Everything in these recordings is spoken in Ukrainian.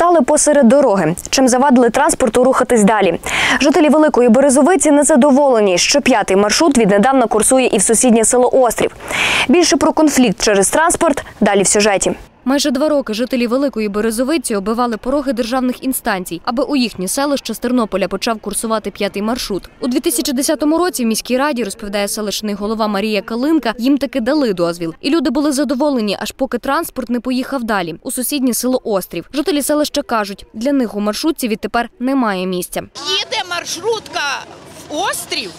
Стали посеред дороги, чим завадили транспорту рухатись далі. Жителі Великої Березовиці незадоволені, що п'ятий маршрут віднедавна курсує і в сусіднє село Острів. Більше про конфлікт через транспорт далі в сюжеті. Майже два роки жителі Великої Березовиці оббивали пороги державних інстанцій, аби у їхнє селище з Тернополя почав курсувати п'ятий маршрут. У 2010 році в міській раді розповідає селищний голова Марія Калинка. Їм таки дали дозвіл, і люди були задоволені, аж поки транспорт не поїхав далі у сусіднє село Острів. Жителі селища кажуть, для них у маршрутці відтепер немає місця. їде маршрутка острів,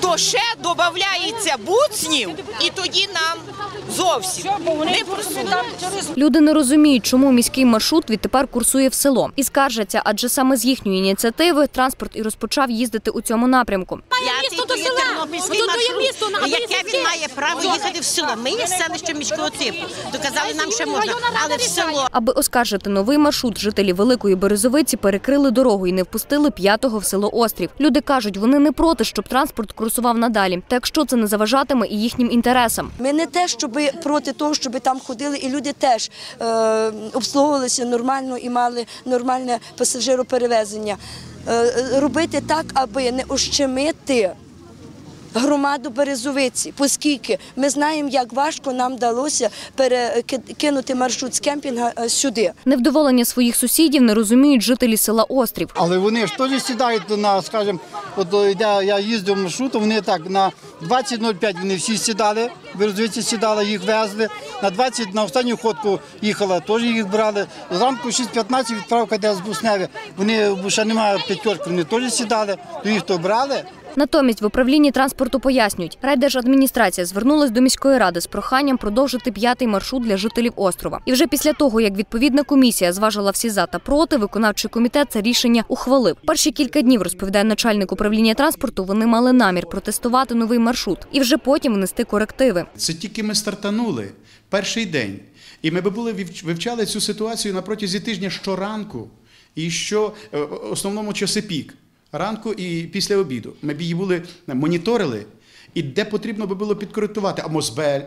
то ще додається буцнів, і тоді нам зовсім не. Люди не розуміють, чому міський маршрут відтепер курсує в село і скаржаться, адже саме з їхньої ініціативи транспорт і розпочав їздити у цьому напрямку. Я то є місто на яке він має право їхати в село. Ми є селище міського типу. Доказали нам, що можна, але в село. Аби оскаржити новий маршрут, жителі Великої Березовиці перекрили дорогу і не впустили п'ятого в село Острів. Люди кажуть, вони не проти, щоб транспорт курсував надалі. Та якщо це не заважатиме і їхнім інтересам. Ми не те, щоб проти того, щоб там ходили, і люди теж е, обслуговувалися нормально і мали нормальне пасажироперевезення. Е, е, робити так, аби не ущемити громаду Березовиці, оскільки ми знаємо, як важко нам вдалося перекинути маршрут з кемпінга е, сюди. Невдоволення своїх сусідів не розуміють жителі села Острів. Але вони ж теж сідають на, скажімо, от е, я, я їздив маршрутом, вони так на 20.05 вони всі сідали, березвиці сідали, їх везли. На 20 на останню ходку їхала, теж їх брали. Зранку 6.15 відправка де з Бусневі. Вони ще немає п'ятерки, вони теж сідали, то їх то брали. Натомість в управлінні транспорту пояснюють, райдержадміністрація звернулась до міської ради з проханням продовжити п'ятий маршрут для жителів острова. І вже після того, як відповідна комісія зважила всі за та проти, виконавчий комітет це рішення ухвалив. Перші кілька днів розповідає начальник управління транспорту. Вони мали намір протестувати новий маршрут і вже потім внести корективи. Це тільки ми стартанули перший день. І ми би були вивч- вивчали цю ситуацію на протязі тижня щоранку і що е, основному часи пік. Ранку і після обіду. Ми б її були моніторили. І де потрібно би було підкоректувати, або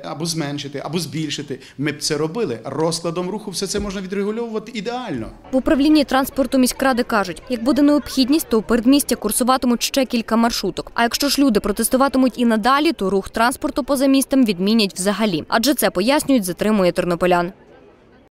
або зменшити, або збільшити. Ми б це робили. Розкладом руху все це можна відрегульовувати ідеально. В управлінні транспорту міськради кажуть, як буде необхідність, то у передмістя курсуватимуть ще кілька маршруток. А якщо ж люди протестуватимуть і надалі, то рух транспорту поза містом відмінять взагалі. Адже це пояснюють, затримує тернополян.